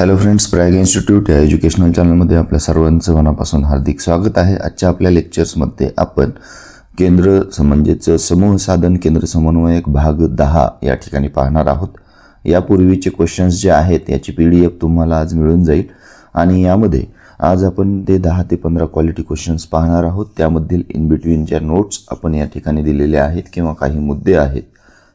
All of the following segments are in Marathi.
हॅलो फ्रेंड्स प्रयाग इन्स्टिट्यूट या एज्युकेशनल चॅनलमध्ये आपल्या सर्वांचं मनापासून हार्दिक स्वागत आहे. आजच्या आपल्या लेक्चर्समध्ये आपण केंद्र म्हणजेच समूह साधन केंद्र समन्वयक भाग दहा या ठिकाणी पाहणार आहोत. यापूर्वीचे क्वेश्चन्स जे आहेत याची पी डी एफ तुम्हाला आज मिळून जाईल. आणि यामध्ये आज आपण ते दहा ते पंधरा क्वालिटी क्वेश्चन्स पाहणार आहोत. त्यामधील इन बिटवीन ज्या नोट्स आपण या ठिकाणी दिलेल्या आहेत किंवा काही मुद्दे आहेत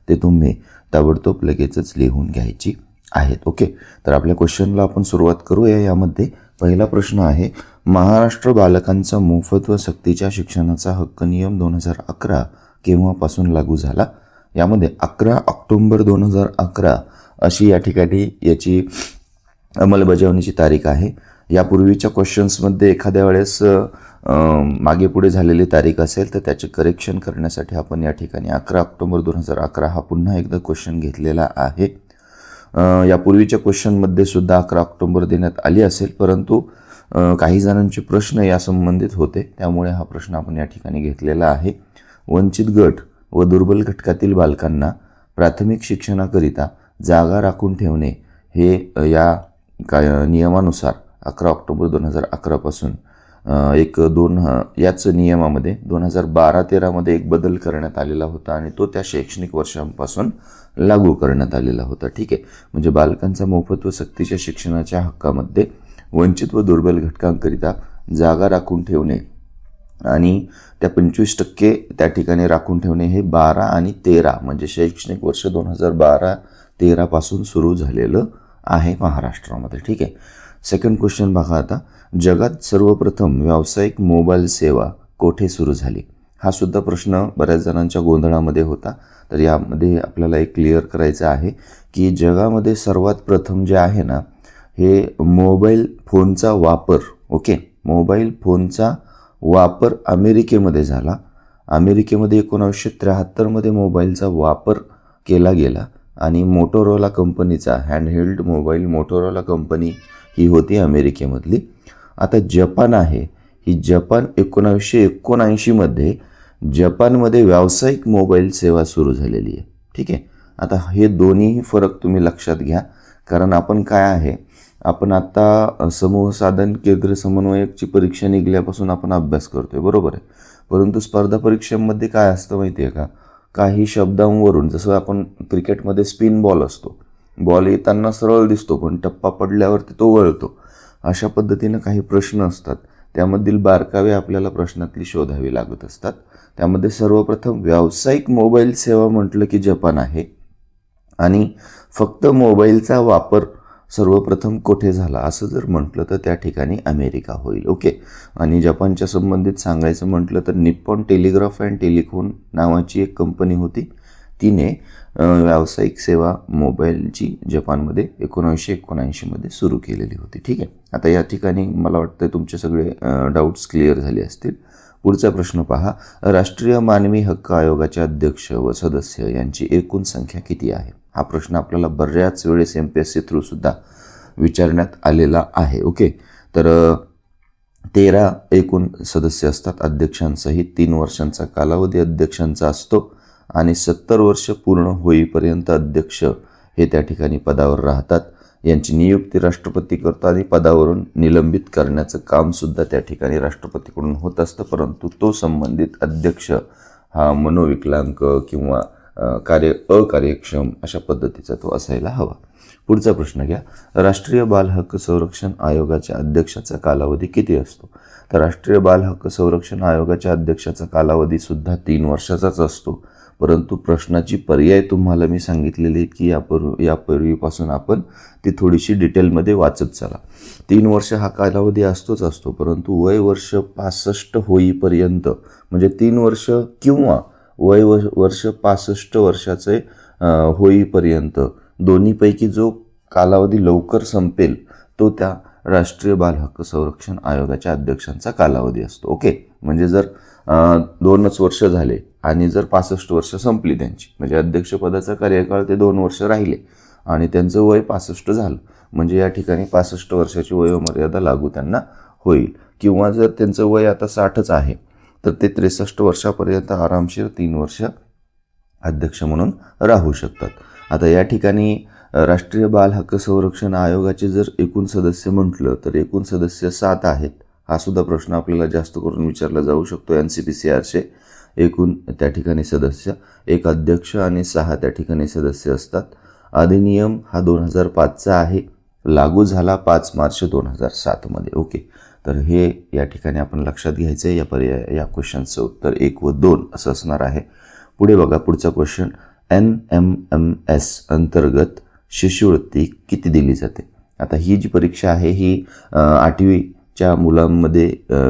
ते तुम्ही ताबडतोब लगेचच लिहून घ्यायची. आहेत. ओके. तर आपल्या क्वेश्चनला आपण सुरुवात करूया यामध्ये. पहिला प्रश्न आहे महाराष्ट्र बालकांचा मोफत व सक्तीच्या शिक्षणाचा हक्क नियम दोन हजार अकरा केव्हापासून लागू झाला? यामध्ये अकरा ऑक्टोंबर दोन हजार अकरा अशी या ठिकाणी याची अंमलबजावणीची तारीख आहे. यापूर्वीच्या क्वेश्चन्समध्ये एखाद्या वेळेस मागे पुढे झालेली तारीख असेल तर त्याचे करेक्शन करण्यासाठी आपण या ठिकाणी अकरा ऑक्टोबर दोन हजार अकरा हा पुन्हा एकदा क्वेश्चन घेतलेला आहे. यापूर्वीच्या क्वेश्चनमध्ये सुद्धा अकरा ऑक्टोबर देण्यात आली असेल परंतु काही जणांचे प्रश्न या संबंधित होते. त्यामुळे हा प्रश्न आपण या ठिकाणी घेतलेला आहे. वंचित गट व दुर्बल घटकातील बालकांना प्राथमिक शिक्षणाकरिता जागा राखून ठेवणे हे या काय नियमानुसार अकरा ऑक्टोबर दोन हजार अकरापासून एक दोन ह- याच नियमामध्ये दोन हजार बारा तेरामध्ये एक बदल करण्यात आलेला होता आणि तो त्या शैक्षणिक वर्षांपासून लागू करण्यात आलेला होता. ठीक आहे? म्हणजे बालकांचा मोफत व सक्तीच्या शिक्षणाच्या हक्कामध्ये वंचित व दुर्बल घटकांकरिता जागा राखून ठेवणे आणि त्या पंचवीस टक्के त्या ठिकाणी राखून ठेवणे हे बारा आणि तेरा म्हणजे शैक्षणिक वर्ष दोन हजार बारा तेरापासून सुरू झालेलं आहे महाराष्ट्रामध्ये. ठीक आहे? सेकंड क्वेश्चन बघा आता. जगात सर्वप्रथम व्यावसायिक मोबाईल सेवा कोठे सुरू झाली? हा सुद्धा प्रश्न बऱ्याच जणांच्या गोंधळामध्ये होता. तर यामध्ये आपल्याला एक क्लिअर करायचं आहे की जगामध्ये सर्वात प्रथम जे आहे ना हे मोबाईल फोनचा वापर ओके? मोबाईल फोनचा वापर अमेरिकेमध्ये झाला. अमेरिकेमध्ये एकोणावीसशे त्र्याहत्तरमध्ये मोबाईलचा वापर केला गेला. आणि मोटोरोला कंपनीचा हँडहेल्ड मोबाईल मोटोरोला कंपनी ही होती अमेरिकेमधली. आता जपान आहे. ही जपान एकोणावीसशे एकोणऐंशीमध्ये जपानमध्ये व्यावसायिक मोबाईल सेवा सुरू झालेली आहे. ठीक आहे? आता हे दोन्हीही फरक तुम्ही लक्षात घ्या. कारण आपण काय आहे? आपण आता समूह साधन केंद्र समन्वयकची परीक्षा निघल्यापासून आपण अभ्यास करतोय. बरोबर आहे? परंतु स्पर्धा परीक्षेमध्ये काय असतं माहिती आहे का? काही शब्दांवरून जसं आपण क्रिकेटमध्ये स्पिन बॉल असतो. बॉल येताना सरळ दिसतो पण टप्पा पडल्यावरती तो वळतो. अशा पद्धतीनं काही प्रश्न असतात. त्यामधील बारकावे आपल्याला प्रश्नातली शोधावी लागत असतात. त्यामध्ये सर्वप्रथम व्यावसायिक मोबाईल सेवा म्हटलं की जपान आहे. आणि फक्त मोबाईलचा वापर सर्वप्रथम कोठे झाला? असं जर म्हटलं तर त्या ठिकाणी अमेरिका होईल. ओके? आणि जपानच्या संबंधित सांगायचं म्हटलं तर निप्पॉन टेलिग्राफ अँड टेलिफोन नावाची एक कंपनी होती. तिने व्यावसायिक सेवा मोबाईलची जपानमध्ये एकोणीसशे एकोणऐंशीमध्ये सुरू केलेली होती. ठीक आहे? आता या ठिकाणी मला वाटतं तुमचे सगळे डाऊट्स क्लिअर झाले असतील. पुढचा प्रश्न पहा. राष्ट्रीय मानवी हक्क आयोगाचे अध्यक्ष व सदस्य यांची एकूण संख्या किती आहे? हा प्रश्न आपल्याला बऱ्याच वेळेस एम पी एस सी थ्रूसुद्धा विचारण्यात आलेला आहे. ओके? तर तेरा एकूण सदस्य असतात. अध्यक्षांसहित तीन वर्षांचा कालावधी अध्यक्षांचा असतो. आणि सत्तर वर्ष पूर्ण होईपर्यंत अध्यक्ष हे त्या ठिकाणी पदावर राहतात. यांची नियुक्ती राष्ट्रपती करतो आणि पदावरून निलंबित करण्याचं कामसुद्धा त्या ठिकाणी राष्ट्रपतीकडून होत असतं परंतु तो संबंधित अध्यक्ष हा मनोविकलांग किंवा कार्य अकार्यक्षम अशा पद्धतीचा तो असायला हवा. पुढचा प्रश्न घ्या. राष्ट्रीय बाल हक्क संरक्षण आयोगाच्या अध्यक्षाचा कालावधी किती असतो? तर राष्ट्रीय बाल हक्क संरक्षण आयोगाच्या अध्यक्षाचा कालावधी सुद्धा तीन वर्षाचाच असतो. परंतु प्रश्नाची पर्याय तुम्हाला मी सांगितलेली की यापूर्वी यापूर्वीपासून आपण ती थोडीशी डिटेलमध्ये वाचत चला. तीन वर्ष हा कालावधी असतोच असतो परंतु वय वर्ष पासष्ट होईपर्यंत म्हणजे तीन वर्ष किंवा वय व- वर्ष पासष्ट वर्षाचे होईपर्यंत दोन्हीपैकी जो कालावधी लवकर संपेल तो त्या राष्ट्रीय बाल हक्क संरक्षण आयोगाच्या अध्यक्षांचा कालावधी असतो. ओके? म्हणजे जर दोनच वर्ष झाले आणि जर पासष्ट वर्ष संपली त्यांची. म्हणजे अध्यक्षपदाचा कार्यकाळ ते दोन वर्ष राहिले आणि त्यांचं वय पासष्ट झालं. म्हणजे या ठिकाणी पासष्ट वर्षाची वयोमर्यादा लागू त्यांना होईल. किंवा जर त्यांचं वय आता साठच आहे तर ते त्रेसष्ट वर्षापर्यंत आरामशीर तीन वर्ष अध्यक्ष म्हणून राहू शकतात. आता या ठिकाणी राष्ट्रीय बाल हक्क संरक्षण आयोगाचे जर एकूण सदस्य म्हटलं तर एकूण सदस्य सात आहेत. हा सुद्धा प्रश्न आपल्याला जास्त करून विचारला जाऊ शकतो. एन सी पी सी आरचे एकूण त्या ठिकाणी सदस्य एक अध्यक्ष आणि सहा त्या ठिकाणी सदस्य असतात. अधिनियम हा दोन हजार पाचचा आहे. लागू झाला पाच मार्च दोन हजार सातमध्ये. ओके. तर हे या ठिकाणी आपण लक्षात घ्यायचं आहे या पर्याय या क्वेश्चनचं उत्तर एक व दोन असं असणार आहे. पुढे बघा पुढचा question. N M M S अंतर्गत शिष्यवृत्ती किती दिली जाते? आता ही जी परीक्षा आहे ही आठवी च्या मुलांमध्ये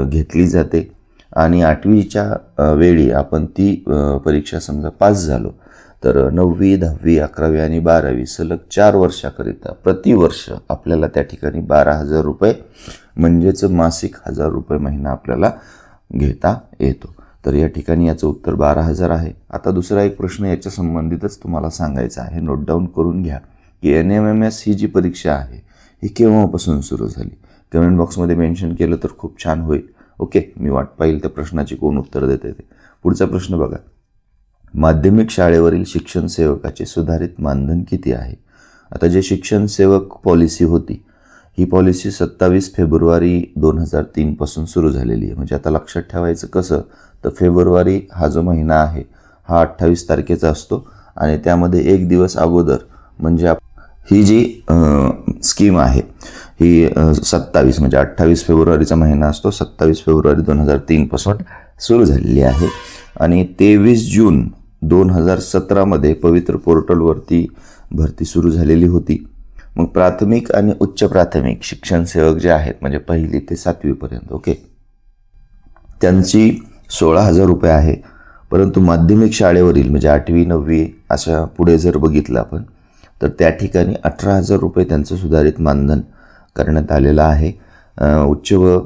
घेतली जाते. आणि आठवीच्या वेळी आपण ती परीक्षा समजा पास झालो तर नववी दहावी अकरावी आणि बारावी सलग चार वर्षाकरिता प्रतिवर्ष आपल्याला त्या ठिकाणी बारा हजार रुपये म्हणजेच मासिक हजार रुपये महिना आपल्याला घेता येतो. तर या ठिकाणी याचं उत्तर बारा हजार आहे. आता दुसरा एक प्रश्न याच्या संबंधितच तुम्हाला सांगायचा आहे. नोट डाऊन करून घ्या की एन एम एम एस ही जी परीक्षा आहे ही केव्हापासून सुरू झाली? कमेंट बॉक्समध्ये मेन्शन केलं तर खूप छान होईल. ओके मी वाट पाहिल त्या प्रश्नाची कोण उत्तर देते ते. पुढचा प्रश्न बघा. माध्यमिक शाळेवरील शिक्षण सेवकाचे सुधारित मानधन किती आहे? आता जे शिक्षण सेवक पॉलिसी होती ही पॉलिसी सत्तावीस फेब्रुवारी दोन हजार तीनपासून सुरू झालेली आहे. म्हणजे आता लक्षात ठेवायचं कसं तर फेब्रुवारी हा जो महिना आहे हा अठ्ठावीस तारखेचा असतो आणि त्यामध्ये एक दिवस अगोदर म्हणजे आप- ही जी स्कीम आहे ही सत्तावीस म्हणजे अठ्ठावीस फेब्रुवारीचा महिना असतो. सत्तावीस फेब्रुवारी दोन हजार तीनपासून सुरू झालेली आहे. आणि तेवीस जून दोन हजार सतरामध्ये पवित्र पोर्टलवरती भरती सुरू झालेली होती. मग प्राथमिक आणि उच्च प्राथमिक शिक्षण सेवक जे आहेत म्हणजे पहिली ते सातवीपर्यंत ओके? त्यांची सोळा हजार रुपये आहे. परंतु माध्यमिक शाळेवरील म्हणजे आठवी नववी अशा पुढे जर बघितलं आपण तर त्या ठिकाणी अठरा हजार रुपये त्यांचं सुधारित मानधन करण्यात आलेलं आहे. उच्च व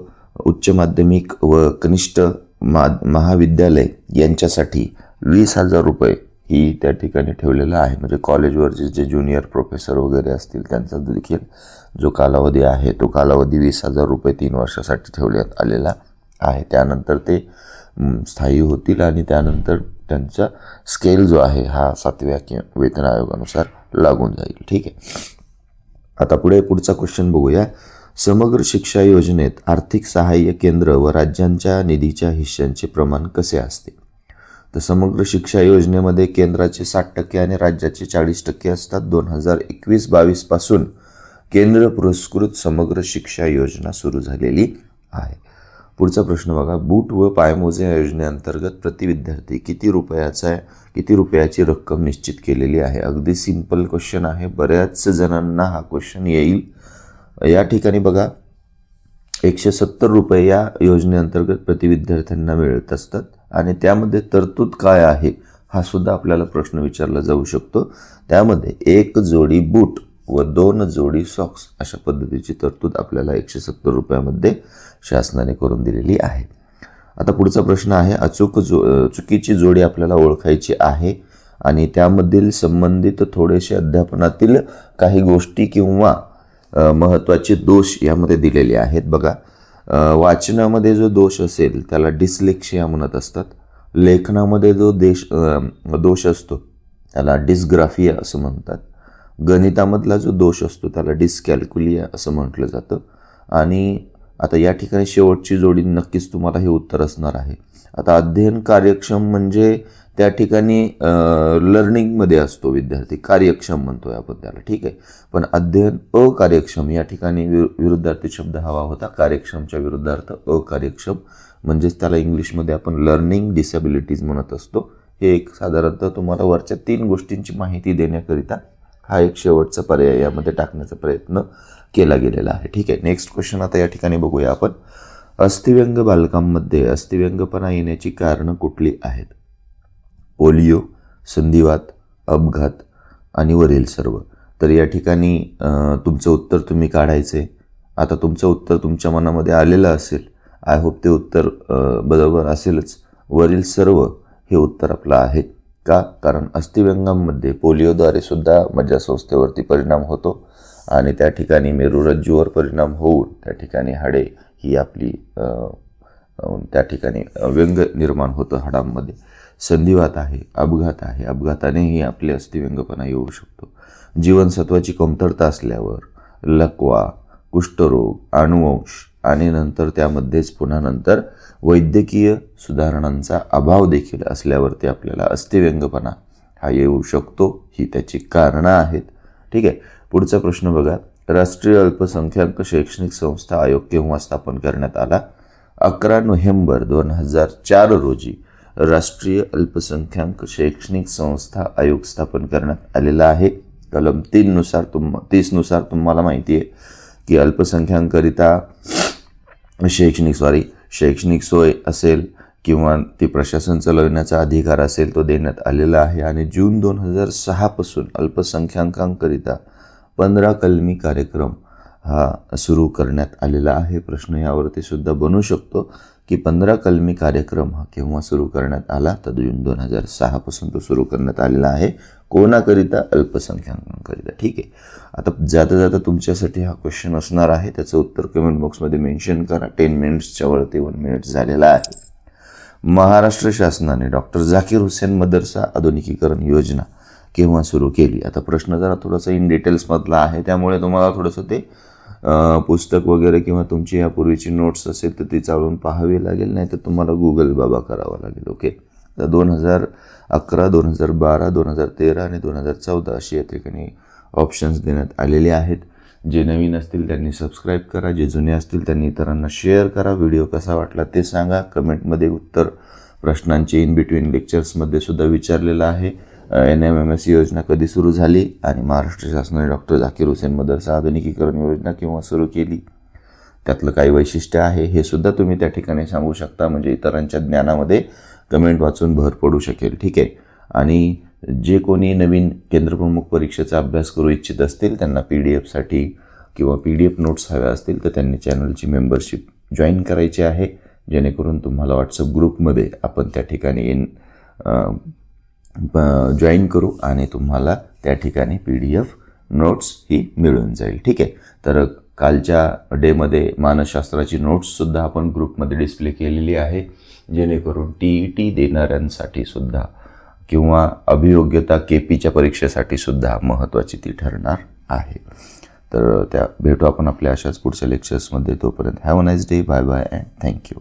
उच्च माध्यमिक व कनिष्ठ मा महाविद्यालय यांच्यासाठी वीस हजार रुपये ही त्या ठिकाणी ठेवलेलं आहे. म्हणजे कॉलेजवरचे जे ज्युनियर प्रोफेसर वगैरे असतील त्यांचा देखील जो कालावधी आहे तो कालावधी वीस हजार रुपये तीन वर्षासाठी ठेवण्यात आलेला आहे. त्यानंतर ते स्थायी होतील आणि त्यानंतर त्यांचा स्केल जो आहे हा सातव्या कि वेतन आयोगानुसार लागून जाईल. ठीक आहे. आता पुढे पुढचा क्वेश्चन बघूया. समग्र शिक्षा योजनेत आर्थिक सहाय्य केंद्र व राज्यांच्या निधीच्या हिश्श्यांचे प्रमाण कसे असते? तर समग्र शिक्षा योजनेमध्ये केंद्राचे साठ टक्के आणि राज्याचे चाळीस टक्के असतात. दोन हजार एकवीस बावीसपासून केंद्र पुरस्कृत समग्र शिक्षा योजना सुरू झालेली आहे. पुढचा प्रश्न बघा. बूट व पायमोजे या योजनेअंतर्गत प्रति विद्यार्थी किती रुपयाचा किती रुपयाची रक्कम निश्चित केलेली आहे? अगदी सिंपल क्वेश्चन आहे. बऱ्याच जणांना हा क्वेश्चन येईल. या ठिकाणी बघा. एकशे सत्तर रुपये या योजनेअंतर्गत प्रति विद्यार्थ्यांना मिळत असतात. आणि त्यामध्ये तरतूद काय आहे? हा सुद्धा आपल्याला प्रश्न विचारला जाऊ शकतो. त्यामध्ये एक जोडी बूट व दोन जोडी सॉक्स अशा पद्धतीची तरतूद आपल्याला एकशे सत्तर रुपयामध्ये शासनाने करून दिलेली आहे. आता पुढचा प्रश्न आहे अचूक जो चुकीची जोडी आपल्याला ओळखायची आहे आणि त्यामधील संबंधित थोडेसे अध्यापनातील काही गोष्टी किंवा महत्त्वाचे दोष यामध्ये दिलेले आहेत. बघा वाचनामध्ये जो दोष असेल त्याला डिसलेक्शिया म्हणत असतात. लेखनामध्ये जो देश दोष असतो त्याला डिस्ग्राफिया असं म्हणतात. गणितामधला जो दोष असतो त्याला डिस्कॅल्क्युलिया असं म्हटलं जातं. आणि आता या ठिकाणी शेवटची जोडी नक्कीच तुम्हाला हे उत्तर असणार आहे. आता अध्ययन कार्यक्षम म्हणजे त्या ठिकाणी लर्निंगमध्ये असतो विद्यार्थी. कार्यक्षम म्हणतोय आपण त्याला ठीक आहे? पण अध्ययन अकार्यक्षम या ठिकाणी वि विरुद्धार्थी शब्द हवा होता. कार्यक्षमच्या विरुद्धार्थ अकार्यक्षम. म्हणजेच त्याला इंग्लिशमध्ये आपण लर्निंग डिसेबिलिटीज म्हणत असतो. हे एक साधारणतः तुम्हाला वरच्या तीन गोष्टींची माहिती देण्याकरिता हा एक शेवटचा पर्याय यामध्ये टाकण्याचा प्रयत्न केला गेलेला आहे. ठीक आहे नेक्स्ट क्वेश्चन आता या ठिकाणी बघूया आपण. अस्थिव्यंग बालकांमध्ये अस्थिव्यंगपणा येण्याची कारणं कुठली आहेत? पोलिओ संधिवात अपघात आणि वरील सर्व. तर या ठिकाणी तुमचं उत्तर तुम्ही काढायचे आता तुमचं उत्तर तुमच्या मनामध्ये आलेलं असेल. आय होप ते उत्तर बरोबर असेलच. वरील सर्व हे उत्तर आपलं आहे. का? कारण अस्थिव्यंगांमध्ये पोलिओद्वारे सुद्धा मज्जासंस्थेवरती परिणाम होतो आणि त्या ठिकाणी मेरुरज्जूवर परिणाम होऊन त्या ठिकाणी हाडे ही आपली त्या ठिकाणी व्यंग निर्माण होतं हाडांमध्ये. संधिवात आहे अपघात आहे. अपघातानेही आपले अस्थिव्यंगपणा येऊ शकतो. जीवनसत्वाची कमतरता असल्यावर लकवा कुष्ठरोग अनुवंश आणि नंतर त्यामध्येच पुन्हा नंतर वैद्यकीय सुधारणांचा अभाव देखील असल्यावरती आपल्याला अस्थिव्यंगपणा हा येऊ शकतो. ही त्याची कारणं आहेत. ठीक आहे. पुढचा प्रश्न बघा. राष्ट्रीय अल्पसंख्याक शैक्षणिक संस्था आयोग केव्हा स्थापन करण्यात आला? अकरा नोव्हेंबर दोन हजार चार रोजी राष्ट्रीय अल्पसंख्याक शैक्षणिक संस्था आयोग स्थापन करण्यात आलेला आहे. कलम तीननुसार तुम तीसनुसार तुम्हाला माहिती आहे. की अल्पसंख्यांकरिता शैक्षणिक सॉरी शैक्षणिक सोय असेल किंवा ती प्रशासन चालवण्याचा अधिकार असेल तो देण्यात आलेला आहे. आणि जून दोन हजार सहापासून अल्पसंख्याकांकरिता पंधरा कलमी कार्यक्रम हा सुरू करण्यात आलेला आहे. प्रश्न यावरती सुद्धा बनू शकतो की पंधरा कलमी कार्यक्रम हा केव्हा सुरू करण्यात आला? तर जून दोन हजार सहापासून तो सुरू करण्यात आलेला आहे. कोणाकरिता? अल्पसंख्याकांकरिता. ठीक आहे. आता जाता जाता तुमच्यासाठी हा क्वेश्चन असणार आहे. त्याचं उत्तर कमेंट बॉक्समध्ये मेन्शन करा. टेन मिनिट्सच्या वरती वन मिनिट्स झालेला आहे. महाराष्ट्र शासनाने डॉक्टर झाकीर हुसेन मदरसा आधुनिकीकरण योजना केव्हा सुरू केली? आता प्रश्न जरा थोडासा इन डिटेल्समधला आहे त्यामुळे तुम्हाला थोडंसं ते पुस्तक वगैरे किंवा तुमची यापूर्वीची नोट्स असेल तर ती चालून पाहावी लागेल नाही तर तुम्हाला गुगल बाबा करावा लागेल ओके तर दोन हजार अकरा दोन हजार बारा दोन हजार तेरा आणि दोन हजार चौदा अशी या ठिकाणी ऑप्शन्स देण्यात आलेले आहेत. जे नवीन असतील त्यांनी सबस्क्राईब करा जे जुने असतील त्यांनी इतरांना शेअर करा. व्हिडिओ कसा वाटला ते सांगा. कमेंटमध्ये उत्तर प्रश्नांचे इन बिटवीन लेक्चर्समध्ये सुद्धा विचारलेलं आहे. N M M S C योजना कधी सुरू झाली आणि महाराष्ट्र शासनाने डॉक्टर झाकीर हुसेन मदरसा आधुनिकीकरण योजना किंवा सुरू केली? त्यातलं काही वैशिष्ट्य आहे हे सुद्धा तुम्ही त्या ठिकाणी सांगू शकता म्हणजे इतरांच्या ज्ञानामध्ये कमेंट वाचून भर पडू शकेल ठीक आहे? आणि जे कोणी नवीन केंद्रप्रमुख परीक्षेचा अभ्यास करू इच्छित असतील त्यांना पी डी एफसाठी किंवा पी डी एफ नोट्स हव्या असतील तर त्यांनी चॅनलची मेंबरशिप जॉईन करायची आहे जेणेकरून तुम्हाला व्हॉट्सअप ग्रुपमध्ये आपण त्या ठिकाणी इन जॉईन करू आणि तुम्हाला त्या ठिकाणी पी डी एफ नोट्स ही मिळून जाईल. ठीक आहे? तर कालच्या डेमध्ये मानसशास्त्राची नोट्ससुद्धा आपण ग्रुपमध्ये डिस्प्ले केलेली आहे. जेणेकरून टी ई टी देणाऱ्यांसाठी सुद्धा किंवा अभियोग्यता के पीच्या परीक्षेसाठी सुद्धा महत्त्वाची ती ठरणार आहे. तर त्या भेटू आपण आपल्या अशाच पुढच्या लेक्चर्समध्ये तोपर्यंत have a nice day bye bye and thank you